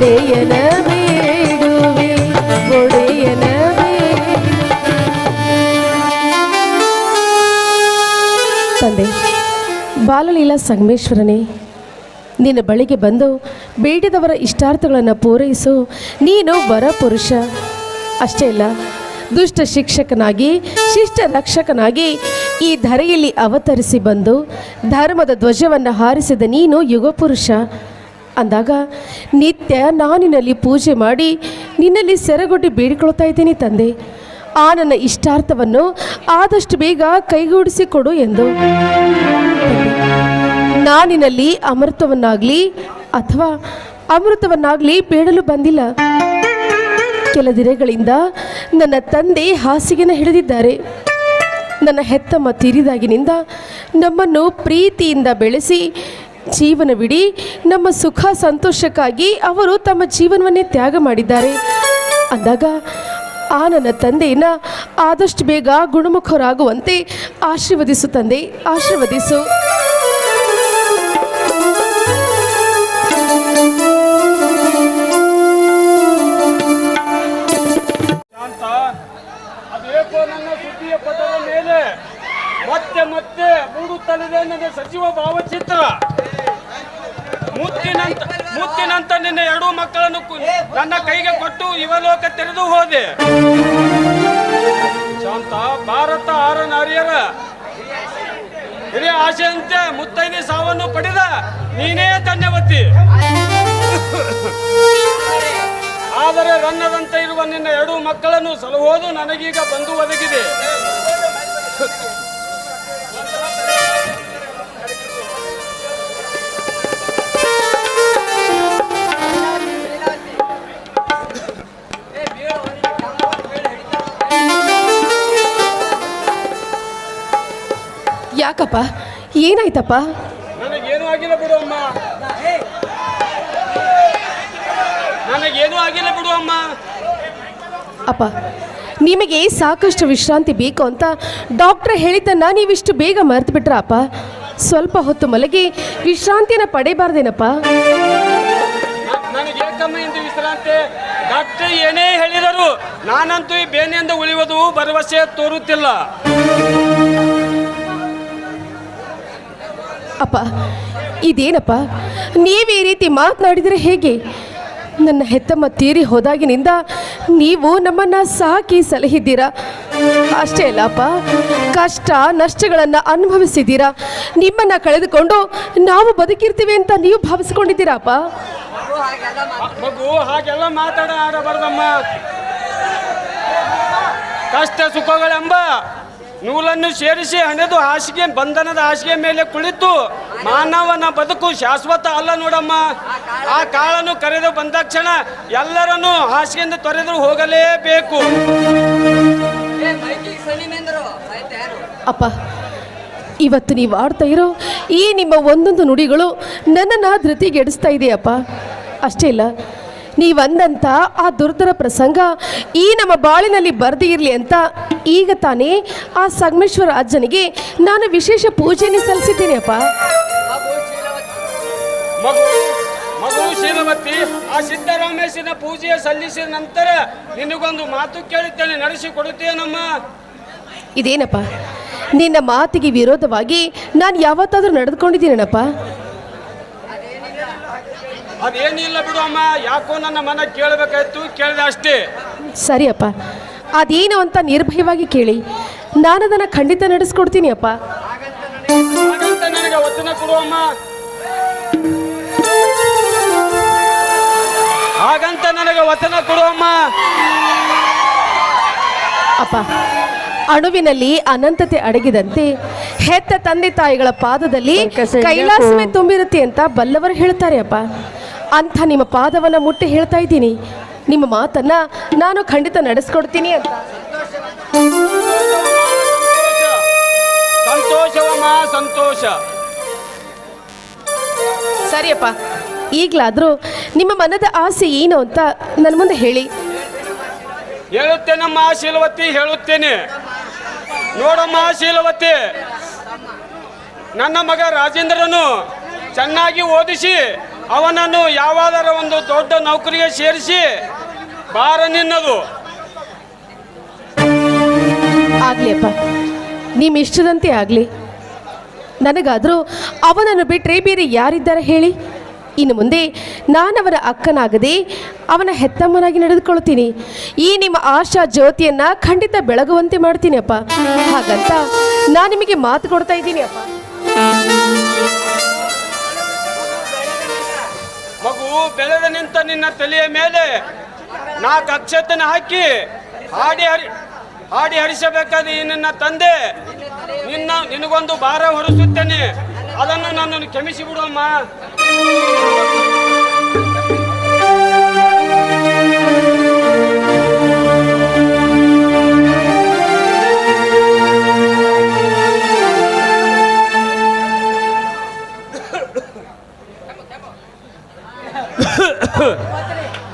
ಬೇಡುವೆ ತಂದೆ, ಬಾಲಲೀಲಾ ಸಂಗಮೇಶ್ವರನೇ, ನಿನ್ನ ಬಳಿಗೆ ಬಂದು ಬೇಡಿದವರ ಇಷ್ಟಾರ್ಥಗಳನ್ನು ಪೂರೈಸು. ನೀನು ಬರ ಪುರುಷ ಅಷ್ಟೇ ಇಲ್ಲ ದುಷ್ಟ ಶಿಕ್ಷಕನಾಗಿ, ಶಿಷ್ಟ ರಕ್ಷಕನಾಗಿ ಈ ಧರೆಯಲ್ಲಿ ಅವತರಿಸಿ ಬಂದು ಧರ್ಮದ ಧ್ವಜವನ್ನು ಹಾರಿಸಿದ ನೀನು ಯುಗ ಪುರುಷ ಅಂದಾಗ, ನಿತ್ಯ ನಾನಿನಲ್ಲಿ ಪೂಜೆ ಮಾಡಿ, ನಿನ್ನಲ್ಲಿ ಸೆರಗೊಡ್ಡಿ ಬೇಡಿಕೊಳ್ತಾ ಇದ್ದೀನಿ ತಂದೆ. ಆ ನನ್ನ ಇಷ್ಟಾರ್ಥವನ್ನು ಆದಷ್ಟು ಬೇಗ ಕೈಗೂಡಿಸಿಕೊಡು ಎಂದು. ನಾನಿನಲ್ಲಿ ಅಮೃತವನ್ನಾಗಲಿ ಅಥವಾ ಅಮೃತವನ್ನಾಗಲಿ ಬೇಡಲು ಬಂದಿಲ್ಲ. ಕೆಲ ದಿನಗಳಿಂದ ನನ್ನ ತಂದೆ ಹಾಸಿಗೆನ ಹಿಡಿದಿದ್ದಾರೆ. ನನ್ನ ಹೆತ್ತಮ್ಮ ತೀರಿದಾಗಿನಿಂದ ನಮ್ಮನ್ನು ಪ್ರೀತಿಯಿಂದ ಬೆಳೆಸಿ ಜೀವನವಿಡೀ. ನಮ್ಮ ಸುಖ ಸಂತೋಷಕ್ಕಾಗಿ ಅವರು ತಮ್ಮ ಜೀವನವನ್ನೇ ತ್ಯಾಗ ಮಾಡಿದ್ದಾರೆ. ಅಂದಾಗ ಆ ನನ್ನ ತಂದೆಯನ್ನ ಆದಷ್ಟು ಬೇಗ ಗುಣಮುಖರಾಗುವಂತೆ ಆಶೀರ್ವದಿಸು ತಂದೆ, ಆಶೀರ್ವದಿಸು. ಮತ್ತೆ ಮತ್ತೆ ಮೂಡುತ್ತಲಿದೆ ನನ್ನ ಸಚಿವ ಭಾವಚಿತ್ರ. ಮುತ್ತಿನಂತ ನಿನ್ನ ಎರಡೂ ಮಕ್ಕಳನ್ನು ನನ್ನ ಕೈಗೆ ಕೊಟ್ಟು ಇವಲೋಕ ತೆರೆದು ಹೋದೆ. ಶಾಂತ, ಭಾರತ ಆರ ನಾರಿಯರ ಹಿರಿಯ ಆಶೆಯಂತೆ ಮುತ್ತೈದೆ ಸಾವನ್ನು ಪಡೆದ ನೀನೇ ಧನ್ಯವತಿ. ಆದರೆ ರನ್ನದಂತೆ ಇರುವ ನಿನ್ನ ಎರಡು ಮಕ್ಕಳನ್ನು ಸಲುವುದು ನನಗೀಗ ಬಂದು ಒದಗಿದೆ. ಯಾಕಪ್ಪ? ಏನಾಯ್ತಪ್ಪ? ನನಗೇನು ಆಗಿಲ್ಲ ಬಿಡು ಅಮ್ಮ. ನನಗೇನು ಆಗಿಲ್ಲ ಬಿಡು ಅಮ್ಮ. ಅಪ್ಪ ನಿಮಗೆ ಸಾಕಷ್ಟು ವಿಶ್ರಾಂತಿ ಬೇಕು ಅಂತ ಡಾಕ್ಟ್ರ್ ಹೇಳಿದ್ದನ್ನ ನೀವಿಷ್ಟು ಬೇಗ ಮರೆತು ಬಿಟ್ರ ಅಪ್ಪ? ಸ್ವಲ್ಪ ಹೊತ್ತು ಮಲಗಿ ವಿಶ್ರಾಂತಿನ ಪಡೆಯಬಾರ್ದೇನಪ್ಪ? ನನಗೆ ವಿಶ್ರಾಂತಿ? ಡಾಕ್ಟರ್ ಏನೇ ಹೇಳಿದರು ನಾನಂತೂ ಈ ಬೇನೆಯಿಂದ ಉಳಿಯುವುದು ಭರವಸೆ ತೋರುತ್ತಿಲ್ಲ. ಅಪ್ಪ, ಇದೇನಪ್ಪ? ನೀವು ಈ ರೀತಿ ಮಾತನಾಡಿದರೆ ಹೇಗೆ? ನನ್ನ ಹೆತ್ತಮ್ಮ ತೀರಿ ಹೋದಾಗಿನಿಂದ ನೀವು ನಮ್ಮನ್ನು ಸಾಕಿ ಸಲಹಿದ್ದೀರಾ? ಅಷ್ಟೇ ಅಲ್ಲಪ್ಪ ಕಷ್ಟ ನಷ್ಟಗಳನ್ನು ಅನುಭವಿಸಿದ್ದೀರಾ? ನಿಮ್ಮನ್ನು ಕಳೆದುಕೊಂಡು ನಾವು ಬದುಕಿರ್ತೀವಿ ಅಂತ ನೀವು ಭಾವಿಸ್ಕೊಂಡಿದ್ದೀರಾ ಅಪ್ಪ? ಹಾಗೆಲ್ಲ ಮಾತಾಡ, ಆಡಬಾರ್ದಮ್ಮ. ಕಷ್ಟ ಸುಖಗಳೆಂಬ ನೂಲನ್ನು ಸೇರಿಸಿ ಹಣೆದು ಹಾಸಿಗೆ ಬಂಧನದ ಹಾಸಿಗೆ ಮೇಲೆ ಕುಳಿತು ಮಾನವನ ಬದುಕು ಶಾಶ್ವತ ಅಲ್ಲ ನೋಡಮ್ಮ. ಆ ಕಾಳನ್ನು ಕರೆದು ಬಂದ ಕ್ಷಣ ಎಲ್ಲರನ್ನು ಹಾಸಿಗೆಯಿಂದ ತೊರೆದು ಹೋಗಲೇಬೇಕು. ಅಪ್ಪ ಇವತ್ತು ನೀವು ಆಡ್ತಾ ಇರೋ ಈ ನಿಮ್ಮ ಒಂದೊಂದು ನುಡಿಗಳು ನನ್ನನ್ನು ಧೃತಿಗೆಡಿಸ್ತಾ ಇದೆಯಪ್ಪ. ಅಷ್ಟೇ ಇಲ್ಲ ನೀವಂದಂಥ ಆ ದುರ್ದರ ಪ್ರಸಂಗ ಈ ನಮ್ಮ ಬಾಳಿನಲ್ಲಿ ಬರದೇ ಇರಲಿ ಅಂತ ಈಗ ತಾನೇ ಆ ಸಂಗಮೇಶ್ವರ ಅಜ್ಜನಿಗೆ ನಾನು ವಿಶೇಷ ಪೂಜೆಯನ್ನು ಸಲ್ಲಿಸಿದ್ದೀನಿ ಅಪ್ಪ. ಮಗು ಮಗು ಶೀಲವತಿ ಆ ಸಿದ್ದರಾಮೇಶನ ಪೂಜೆಯ ಸಲ್ಲಿಸಿದ ನಂತರ ನಿನಗೊಂದು ಮಾತು ಕೇಳುತ್ತೇನೆ ನಡೆಸಿ ಕೊಡುತ್ತೇನಮ್ಮ? ಇದೇನಪ್ಪ ನಿನ್ನ ಮಾತಿಗೆ ವಿರೋಧವಾಗಿ ನಾನು ಯಾವತ್ತಾದರೂ ನಡೆದುಕೊಂಡಿದ್ದೀನಪ್ಪ ಅದೇನಿಲ್ಲ ಬಿಡು ಅಮ್ಮ ಯಾಕೋ ನನ್ನ ಮನ ಕೇಳಬೇಕಾಯ್ತು ಕೇಳಿದೆ ಅಷ್ಟೇ. ಸರಿಯಪ್ಪ ಅದೇನು ಅಂತ ನಿರ್ಭಯವಾಗಿ ಕೇಳಿ. ನಾನು ಅದನ್ನು ಖಂಡಿತ ನಡೆಸ್ಕೊಡ್ತೀನಿ ಅಪ್ಪ. ಹಾಗಂತ ನನಗೆ ವಚನ ಕೊಡುವಮ್ಮ ಹಾಗಂತ ನನಗೆ ವಚನ ಕೊಡುವಮ್ಮ ಅಪ್ಪ ಅಣುವಿನಲ್ಲಿ ಅನಂತತೆ ಅಡಗಿದಂತೆ ಹೆತ್ತ ತಂದೆ ತಾಯಿಗಳ ಪಾದದಲ್ಲಿ ಕೈಲಾಸವೇ ತುಂಬಿರುತ್ತೆ ಅಂತ ಬಲ್ಲವರು ಹೇಳ್ತಾರೆ ಅಪ್ಪ. ಅಂಥ ನಿಮ್ಮ ಪಾದವನ್ನು ಮುಟ್ಟಿ ಹೇಳ್ತಾ ಇದ್ದೀನಿ. ನಿಮ್ಮ ಮಾತನ್ನ ನಾನು ಖಂಡಿತ ನಡೆಸ್ಕೊಡ್ತೀನಿ ಅಂತ. ಸಂತೋಷವಮ್ಮ ಸಂತೋಷ. ಸರಿಯಪ್ಪ ಈಗಲಾದರೂ ನಿಮ್ಮ ಮನದ ಆಸೆ ಏನು ಅಂತ ನನ್ನ ಮುಂದೆ ಹೇಳಿ. ಹೇಳುತ್ತೇನಮ್ಮ ಶೀಲವತಿ ಹೇಳುತ್ತೇನೆ. ನೋಡಮ್ಮ ಶೀಲವತಿ ನನ್ನ ಮಗ ರಾಜೇಂದ್ರನು ಚೆನ್ನಾಗಿ ಓದಿಸಿ ಅವನನ್ನು ಯಾವಾದರ ಒಂದು ದೊಡ್ಡ ನೌಕರಿಗೆ ಸೇರಿಸಿ ಬಾರ ನಿನ್ನದು. ಆಗಲಿ ಅಪ್ಪ ನಿಮ್ ಇಷ್ಟದಂತೆ ಆಗಲಿ. ನನಗಾದರೂ ಅವನನ್ನು ಬಿಟ್ಟರೆ ಬೇರೆ ಯಾರಿದ್ದಾರೆ ಹೇಳಿ? ಇನ್ನು ಮುಂದೆ ನಾನವರ ಅಕ್ಕನಾಗದೆ ಅವನ ಹೆತ್ತಮ್ಮನಾಗಿ ನಡೆದುಕೊಳ್ತೀನಿ ಈ ನಿಮ್ಮ ಆಶಾ ಜ್ಯೋತಿಯನ್ನು ಖಂಡಿತ ಬೆಳಗುವಂತೆ ಮಾಡ್ತೀನಿ ಅಪ್ಪ ಹಾಗಂತ ನಾನು ನಿಮಗೆ ಮಾತು ಕೊಡ್ತಾ ಇದ್ದೀನಿ ಅಪ್ಪ ಬೆಳೆದ ನಿಂತ ನಿನ್ನ ತಲೆಯ ಮೇಲೆ ನಾಲ್ಕು ಅಕ್ಷತನ ಹಾಕಿ ಹಾಡಿ ಹರಿ, ಹಾಡಿ ಹರಿಸಬೇಕಾದ ಈ ನಿನ್ನ ತಂದೆ ನಿನ್ನ, ನಿನಗೊಂದು ಭಾರ ಹೊರಿಸುತ್ತೇನೆ. ಅದನ್ನು ನನ್ನನ್ನು ಕ್ಷಮಿಸಿ ಬಿಡುವಮ್ಮ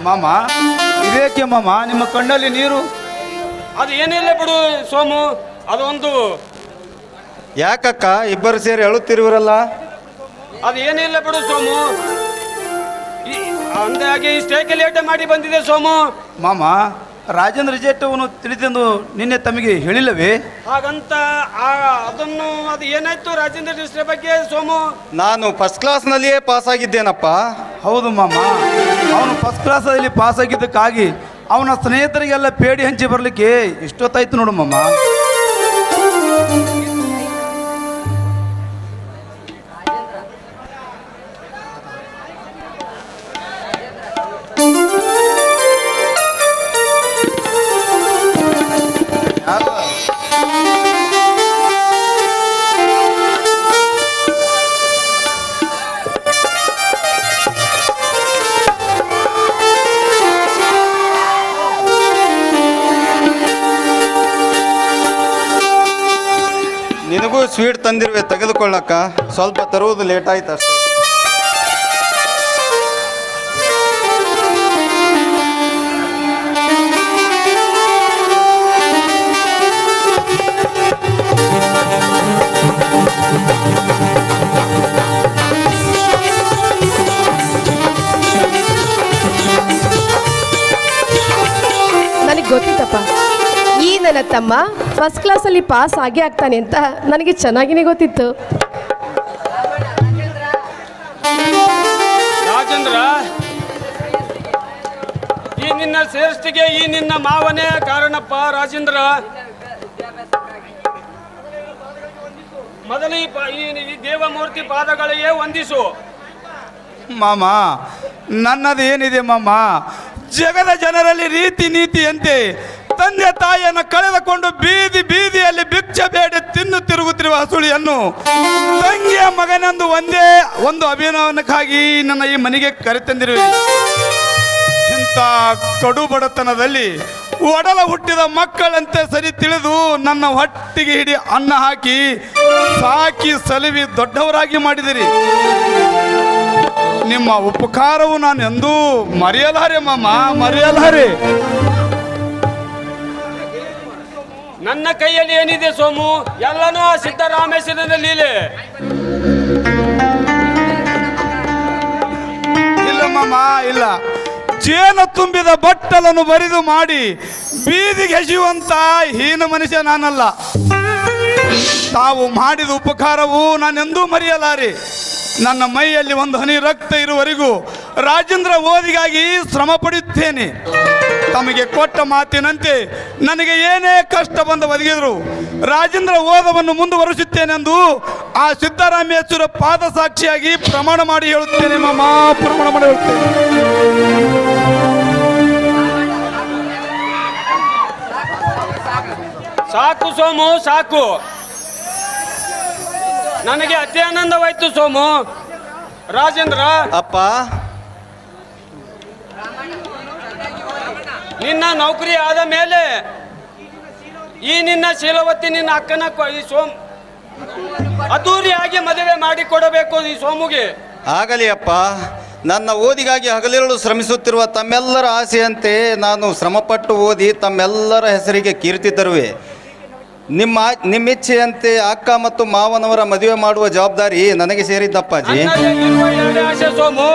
ಮಾಮ ಇದೇಕೆ ಮಾಮ ನಿಮ್ಮ ಕಣ್ಣಲ್ಲಿ ನೀರು? ಅದು ಏನಿಲ್ಲ ಬಿಡು ಸೋಮು ಅದೊಂದು ಯಾಕಕ್ಕ ಇಬ್ಬರು ಸೇರಿ ಅಳುತ್ತಿರುವಿರಲ್ಲ? ಅದು ಏನಿಲ್ಲ ಬಿಡು ಸೋಮು. ಅಂದಾಗೆ ಇಷ್ಟೇಕೆ ಲೇಟ್ ಮಾಡಿ ಬಂದಿದೆ ಸೋಮು. ಮಾಮ ರಾಜೇಂದ್ರ ಜೇಟವನ್ನು ತಿಳಿದೆಂದು ನಿನ್ನೆ ತಮಗೆ ಹೇಳಿಲ್ಲವೇ? ಹಾಗಂತ ಅದನ್ನು ಅದು ಏನಾಯ್ತು ರಾಜೇಂದ್ರ ಬಗ್ಗೆ ಸೋಮು? ನಾನು ಫಸ್ಟ್ ಕ್ಲಾಸ್ನಲ್ಲಿಯೇ ಪಾಸ್ ಆಗಿದ್ದೇನಪ್ಪ. ಹೌದು ಮಾಮ. ಅವನು ಫಸ್ಟ್ ಕ್ಲಾಸಲ್ಲಿ ಪಾಸ್ ಆಗಿದ್ದಕ್ಕಾಗಿ ಅವನ ಸ್ನೇಹಿತರಿಗೆಲ್ಲ ಪೇಡಿ ಹಂಚಿ ಬರಲಿಕ್ಕೆ ಎಷ್ಟೊತ್ತಾಯ್ತು ನೋಡು ನಿನಗೂ ಸ್ವೀಟ್ ತಂದಿರುವೆ ತೆಗೆದುಕೊಳ್ಳಕ್ಕ. ಸ್ವಲ್ಪ ತರುವುದು ಲೇಟ್ ಆಯ್ತು ಅಷ್ಟೇ. ನನಗೆ ಗೊತ್ತಿತ್ತಪ್ಪ. ನನ್ನ ತಮ್ಮ? ಫಸ್ಟ್ ಕ್ಲಾಸಲ್ಲಿ ಪಾಸ್ ಆಗಿ ಆಗ್ತಾನೆ ಅಂತ ನನಗೆ ಚೆನ್ನಾಗಿನೇ ಗೊತ್ತಿತ್ತು. ರಾಜೇಂದ್ರ ಈ ನಿನ್ನ ಶ್ರೇಷ್ಠಿಗೆ ಈ ನಿನ್ನ ಮಾವನೇ ಕಾರಣಪ್ಪ ರಾಜೇಂದ್ರ. ಮೊದಲು ಈ ಪ- ಈ ಈ ದೇವಮೂರ್ತಿ ಪಾದಗಳಿಗೆ ವಂದಿಸು. ಮಾಮ ನನ್ನದು ಏನಿದೆ ಮಾಮ? ಜಗದ ಜನರಲ್ಲಿ ರೀತಿ ನೀತಿಯಂತೆ ತಂದೆ ತಾಯಿಯನ್ನು ಕಳೆದುಕೊಂಡು ಬೀದಿ ಬೀದಿಯಲ್ಲಿ ಭಿಕ್ಷೆ ಬೇಡಿ ತಿನ್ನು ತಿರುಗುತ್ತಿರುವ ಹಸುಳಿಯನ್ನು ತಂಗಿಯ ಮಗನೆಂದು ಒಂದೇ ಒಂದು ಅಭಿನವನಕ್ಕಾಗಿ ನನ್ನ ಈ ಮನೆಗೆ ಕರೆತಂದಿರುವೆ. ಇಂಥ ಕಡು ಬಡತನದಲ್ಲಿ ಒಡಲ ಹುಟ್ಟಿದ ಮಕ್ಕಳಂತೆ ಸರಿ ತಿಳಿದು ನನ್ನ ಹೊಟ್ಟಿಗೆ ಹಿಡಿ ಅನ್ನ ಹಾಕಿ ಸಾಕಿ ಸಲುವಿ ದೊಡ್ಡವರಾಗಿ ಮಾಡಿದಿರಿ. ನಿಮ್ಮ ಉಪಕಾರವು ನಾನು ಎಂದೂ ಮರೆಯಲಾರೆ ಮಾಮ, ಮರೆಯಲಾರೆ. ನನ್ನ ಕೈಯಲ್ಲಿ ಏನಿದೆ ಸೋಮು? ಎಲ್ಲನೂ ಆ ಸಿದ್ದರಾಮೇಶ್ವರನ ಲೀಲೆ. ಇಲ್ಲ ಮಾಮ, ಇಲ್ಲ. ಜೇನು ತುಂಬಿದ ಬಟ್ಟಲನ್ನು ಬರಿದು ಮಾಡಿ ಬೀದಿಗೆ ಎಸೆಯುವಂತ ಹೀನ ಮನುಷ್ಯ ನಾನಲ್ಲ. ತಾವು ಮಾಡಿದ ಉಪಕಾರವು ನಾನೆಂದೂ ಮರೆಯಲಾರಿ. ನನ್ನ ಮೈಯಲ್ಲಿ ಒಂದು ಹನಿ ರಕ್ತ ಇರುವವರೆಗೂ ರಾಜೇಂದ್ರ ಓದಿಗಾಗಿ ಶ್ರಮ ಪಡುತ್ತೇನೆ. ತಮಗೆ ಕೊಟ್ಟ ಮಾತಿನಂತೆ ನನಗೆ ಏನೇ ಕಷ್ಟ ಬಂದು ಒದಗಿದ್ರು ರಾಜೇಂದ್ರ ಓದವನ್ನು ಮುಂದುವರಿಸುತ್ತೇನೆಂದು ಆ ಸಿದ್ದರಾಮೇಶ್ವರ ಪಾದ ಸಾಕ್ಷಿಯಾಗಿ ಪ್ರಮಾಣ ಮಾಡಿ ಹೇಳುತ್ತೇನೆ ಮಾ ಪ್ರಮಾಣ ಮಾಡಿ ಹೇಳುತ್ತೇನೆ. ಸಾಕು ಸೋಮು ಸಾಕು. ನನಗೆ ಅತಿ ಆನಂದವಾಯ್ತು ಸೋಮು. ರಾಜೇಂದ್ರ. ಅಪ್ಪ. ನಿನ್ನ ನೌಕರಿ ಆದ ಮೇಲೆ ಈ ನಿನ್ನ ಶೀಲವತಿ ನಿನ್ನ ಅಕ್ಕನ ಈ ಸೋಮ್ ಅದ್ದೂರಿಯಾಗಿ ಮದುವೆ ಮಾಡಿ ಕೊಡಬೇಕು ಈ ಸೋಮುಗೆ. ಆಗಲಿ ಅಪ್ಪ ನನ್ನ ಓದಿಗಾಗಿ ಹಗಲಿರುಳು ಶ್ರಮಿಸುತ್ತಿರುವ ತಮ್ಮೆಲ್ಲರ ಆಸೆಯಂತೆ ನಾನು ಶ್ರಮಪಟ್ಟು ಓದಿ ತಮ್ಮೆಲ್ಲರ ಹೆಸರಿಗೆ ಕೀರ್ತಿ ತರುವೆ. ನಿಮ್ಮ ನಿಮ್ಮಿಚ್ಛೆಯಂತೆ ಅಕ್ಕ ಮತ್ತು ಮಾವನವರ ಮದುವೆ ಮಾಡುವ ಜವಾಬ್ದಾರಿ ನನಗೆ ಸೇರಿದ್ದಪ್ಪಾಜಿ. ಸೋಮು.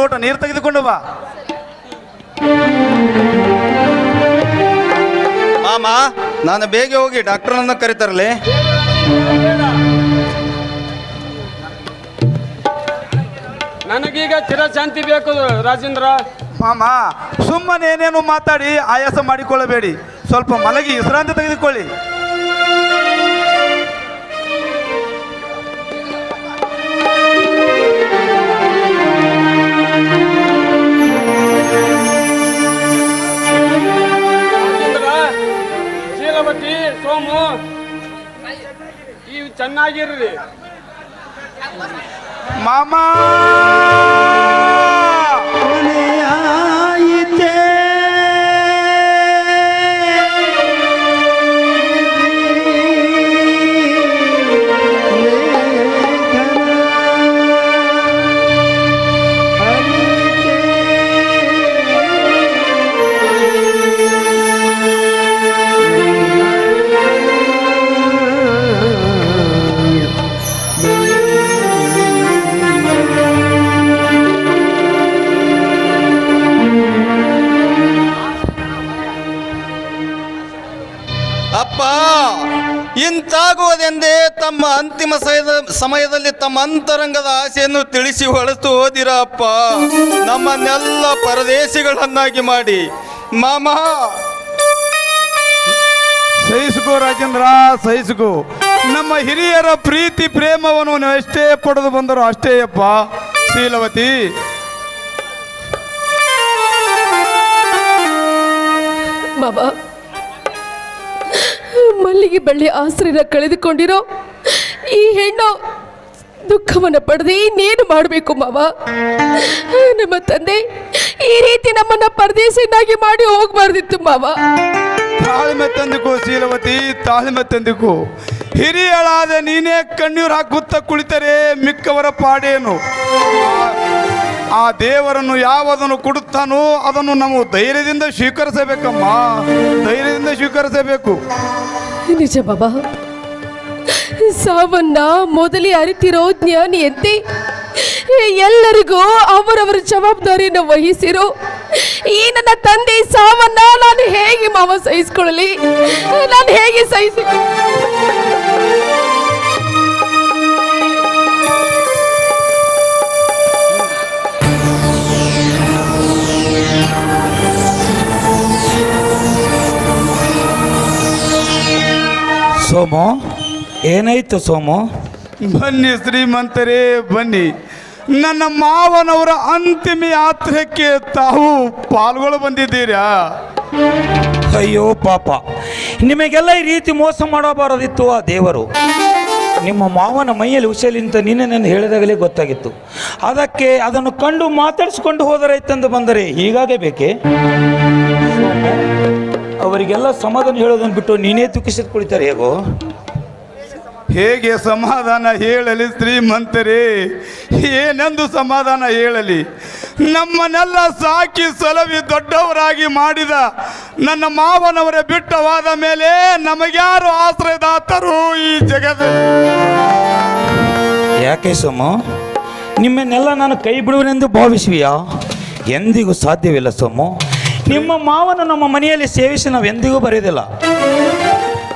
ಲೋಟ ನೀರು ತೆಗೆದುಕೊಂಡು ಬಾ. ಮಾಮ ನಾನು ಬೇಗ ಹೋಗಿ ಡಾಕ್ಟರ್ನನ್ನು ಕರೀತಾರಲಿ ನನಗೀಗ ಚಿರಶಾಂತಿ ಬೇಕು ರಾಜೇಂದ್ರ. ಮಾಮ ಸುಮ್ಮನೆ ಏನೇನು ಮಾತಾಡಿ ಆಯಾಸ ಮಾಡಿಕೊಳ್ಳಬೇಡಿ. ಸ್ವಲ್ಪ ಮಲಗಿ ವಿಶ್ರಾಂತಿ ತೆಗೆದುಕೊಳ್ಳಿ. ನೀವು ಈ ಚೆನ್ನಾಗಿರ್ರಿ. ಮಾಮ! ಸಮಯದಲ್ಲಿ ತಮ್ಮ ಅಂತರಂಗದ ಆಸೆಯನ್ನು ತಿಳಿಸಿ ಹೊಳತು ಹೋದಿರಪ್ಪ. ನಮ್ಮನ್ನೆಲ್ಲ ಪರದೇಶಿಗಳನ್ನಾಗಿ ಮಾಡಿ. ಮಾಮ! ಸಹಿಸಿಕೋ ರಾಜೇಂದ್ರ ಸಹಿಸಿಕೋ. ನಮ್ಮ ಹಿರಿಯರ ಪ್ರೀತಿ ಪ್ರೇಮವನ್ನು ನೀವು ಎಷ್ಟೇ ಪಡೆದು ಬಂದರು ಅಷ್ಟೇ ಅಪ್ಪ. ಶೀಲವತಿ! ಬಾಬಾ ಮಲ್ಲಿಗೆ ಬಳ್ಳಿ ಆಶ್ರಯನ ಕಳೆದುಕೊಂಡಿರೋ ಈ ಹೆಣ್ಣು ದುಃಖವನ್ನು ಪಡೆದು ಇನ್ನೇನು ಮಾಡಬೇಕು ಮಾವ? ನಮ್ಮ ತಂದೆ ಈ ರೀತಿ ನಮ್ಮನ್ನ ಪರದೇಶಿನಾಗಿ ಮಾಡಿ ಹೋಗ್ಬಾರ್ದಿತ್ತು ಮಾವ. ತಾಳ್ಮೆ ತಂದುಕೋ ಶೀಲವತಿ ತಾಳ್ಮೆ ತಂದುಕೋ. ಹಿರಿಯಳಾದ ನೀನೇ ಕಣ್ಣೀರು ಹಾಕುತ್ತಾ ಕುಳಿತರೆ ಮಿಕ್ಕವರ ಪಾಡೇನು? ಆ- ಆ ದೇವರನ್ನು ಯಾವುದನ್ನು ಕೊಡುತ್ತಾನೋ ಅದನ್ನು ನಾವು ಧೈರ್ಯದಿಂದ ಸ್ವೀಕರಿಸಬೇಕಮ್ಮ. ಧೈರ್ಯದಿಂದ ಸ್ವೀಕರಿಸಬೇಕು. ನಿಜ ಬಾಬಾ ಸಾವನ್ನ ಮೊದಲೇ ಅರಿತಿರೋ ಜ್ಞಾನಿಯಂತೆ, ಎಲ್ಲರಿಗೂ ಅವರವರ ಜವಾಬ್ದಾರಿಯನ್ನು ವಹಿಸಿರು. ಈ ನನ್ನ ತಂದೆ ಸಾವನ್ನ ನಾನು ಹೇಗೆ ಮಾವ ಸಹಿಸ್ಕೊಳ್ಳಲಿ? ನಾನು ಹೇಗೆ ಸಹಿಸಿ ಸೋಮು ಏನಾಯ್ತು ಸೋಮು? ಬನ್ನಿ ಶ್ರೀಮಂತರೇ ಬನ್ನಿ. ನನ್ನ ಮಾವನವರ ಅಂತಿಮ ಯಾತ್ರೆಕ್ಕೆ ತಾವು ಪಾಲ್ಗೊಳ್ಳ ಬಂದಿದ್ದೀರಾ? ಅಯ್ಯೋ ಪಾಪ. ನಿಮಗೆಲ್ಲ ಈ ರೀತಿ ಮೋಸ ಮಾಡಬಾರದಿತ್ತು ಆ ದೇವರು. ನಿಮ್ಮ ಮಾವನ ಮೈಯಲ್ಲಿ ಹುಷಲಿಂತ ನಿನ್ನೆ ನನ್ನ ಹೇಳಿದಾಗಲೇ ಗೊತ್ತಾಗಿತ್ತು. ಅದಕ್ಕೆ ಅದನ್ನು ಕಂಡು ಮಾತಾಡಿಸ್ಕೊಂಡು ಹೋದರಾಯ್ತಂದು ಬಂದರೆ ಹೀಗಾಗೇ ಬೇಕೆ? ಅವರಿಗೆಲ್ಲ ಸಮಾಧಾನ ಹೇಳೋದನ್ನು ಬಿಟ್ಟು ನೀನೇ ದುಃಖಿಸಿದ್ ಕುಳಿತಾರೆ ಹೇಗೋ? ಹೇಗೆ ಸಮಾಧಾನ ಹೇಳಲಿ ಶ್ರೀಮಂತರೇ? ಏನೆಂದು ಸಮಾಧಾನ ಹೇಳಲಿ? ನಮ್ಮನ್ನೆಲ್ಲ ಸಾಕಿ ಸಲವಿ ದೊಡ್ಡವರಾಗಿ ಮಾಡಿದ ನನ್ನ ಮಾವನವರ ಬಿಟ್ಟವಾದ ಮೇಲೆ ನಮಗ್ಯಾರು ಆಶ್ರಯದಾತರು ಈ ಜಗದಲ್ಲಿ? ಯಾಕೆ ಸೋಮು? ನಿಮ್ಮನ್ನೆಲ್ಲ ನಾನು ಕೈ ಬಿಡುವನೆಂದು ಭಾವಿಸುವಿಯಾ? ಎಂದಿಗೂ ಸಾಧ್ಯವಿಲ್ಲ ಸೋಮು. ನಿಮ್ಮ ಮಾವನ ನಮ್ಮ ಮನೆಯಲ್ಲಿ ಸೇವಿಸಿ ನಾವು ಎಂದಿಗೂ ಬರೆಯೋದಿಲ್ಲ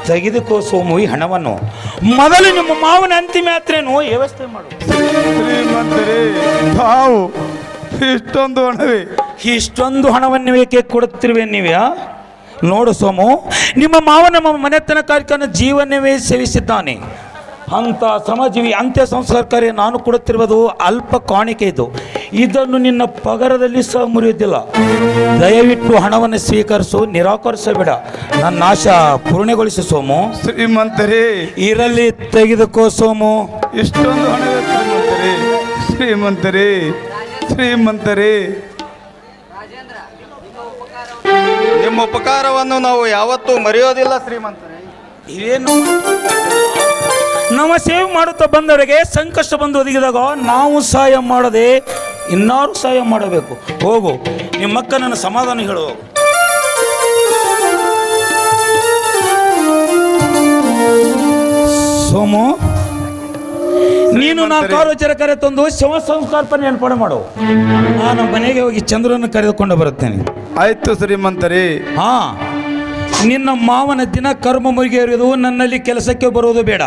ತೆಗೆದುಕೋ ಸೋಮು ಈ ಹಣವನ್ನು. ಮೊದಲು ನಿಮ್ಮ ಮಾವನ ಅಂತಿಮ ಯಾತ್ರೆಯನ್ನು ವ್ಯವಸ್ಥೆ ಮಾಡು. ಶ್ರೀಮಂತರೇ ತಾವು ಇಷ್ಟೊಂದು ಹಣವೇ? ಇಷ್ಟೊಂದು ಹಣವನ್ನು ಏಕೆ ಕೊಡುತ್ತಿರುವೆ ನೀವ್ಯಾ ನೋಡು ಸೋಮು ನಿಮ್ಮ ಮಾವ ನಮ್ಮ ಮನೆತನ ಕಾರ್ಯಕ್ರಮ ಜೀವನವೇ ಸೇವಿಸಿದ್ದಾನೆ. ಅಂತ ಶ್ರಮಜೀವಿ ಅಂತ್ಯ ಸಂಸ್ಕಾರ ನಾನು ಕೊಡುತ್ತಿರುವುದು ಅಲ್ಪ ಕಾಣಿಕೆ ಇದು. ಇದನ್ನು ನಿನ್ನ ಪಗರದಲ್ಲಿ ಸಹ ಮುರಿಯುವುದಿಲ್ಲ. ದಯವಿಟ್ಟು ಹಣವನ್ನು ಸ್ವೀಕರಿಸು ನಿರಾಕರಿಸಬೇಡ. ನನ್ನ ಆಶ ಪೂರ್ಣಗೊಳಿಸು ಸೋಮು. ಶ್ರೀಮಂತರೇ. ಇರಲಿ ತೆಗೆದುಕೋ ಸೋಮು. ಇಷ್ಟೊಂದು ಶ್ರೀಮಂತರೇ. ಶ್ರೀಮಂತರೇ. ಶ್ರೀಮಂತರೇ. ನಿಮ್ಮ ಉಪಕಾರವನ್ನು ನಾವು ಯಾವತ್ತೂ ಮರೆಯೋದಿಲ್ಲ ಶ್ರೀಮಂತರೇ. ಇವೇನು ನಮ್ಮ ಸೇವೆ ಮಾಡುತ್ತಾ ಬಂದವರಿಗೆ ಸಂಕಷ್ಟ ಬಂದು ಒದಗಿದಾಗ ನಾವು ಸಹಾಯ ಮಾಡದೆ ಇನ್ನಾರು ಸಹಾಯ ಮಾಡಬೇಕು. ಹೋಗು ನಿಮ್ಮ ನನ್ನ ಸಮಾಧಾನ ಹೇಳು. ಸೋಮು ನೀನು ನಾನು ಕಾಲೋಚರ ಕರೆ ತಂದು ಶವ ಸಂಸ್ಕಾರಪನೆ ಏರ್ಪಾಡು ಮಾಡು. ನಾನು ಮನೆಗೆ ಹೋಗಿ ಚಂದ್ರನ ಕರೆದುಕೊಂಡು ಬರುತ್ತೇನೆ. ಆಯ್ತು ಶ್ರೀಮಂತರಿ. ಹಾ ನಿನ್ನ ಮಾವನ ದಿನ ಕರ್ಮ ಮುಗಿಯುವುದು ನನ್ನಲ್ಲಿ ಕೆಲಸಕ್ಕೆ ಬರುವುದು ಬೇಡ.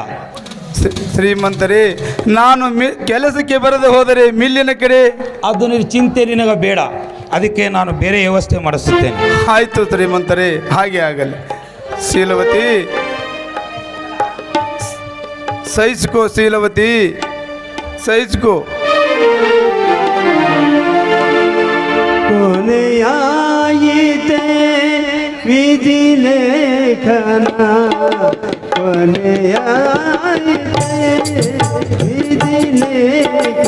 ಶ್ರೀಮಂತರೇ ನಾನು ಮಿ ಕೆಲಸಕ್ಕೆ ಬರದೆ ಹೋದರೆ ಮಿಲ್ಲಿನ ಕಡೆ? ಅದು ನೀವು ಚಿಂತೆ ನಿನಗೆ ಬೇಡ. ಅದಕ್ಕೆ ನಾನು ಬೇರೆ ವ್ಯವಸ್ಥೆ ಮಾಡಿಸುತ್ತೇನೆ. ಆಯಿತು ಶ್ರೀಮಂತರೇ ಹಾಗೆ ಆಗಲಿ. ಶೀಲವತಿ ಸಹಿಸ್ಕೋ ಶೀಲವತಿ ಸಹಿಸ್ಕೋ. ಕೊನೆಯಾಯಿತೆ ವಿಧಿ ಲೇಖನ ಕೊನೆಯಾಯಿತೆ ವಿಧಿ ಲೇಖನ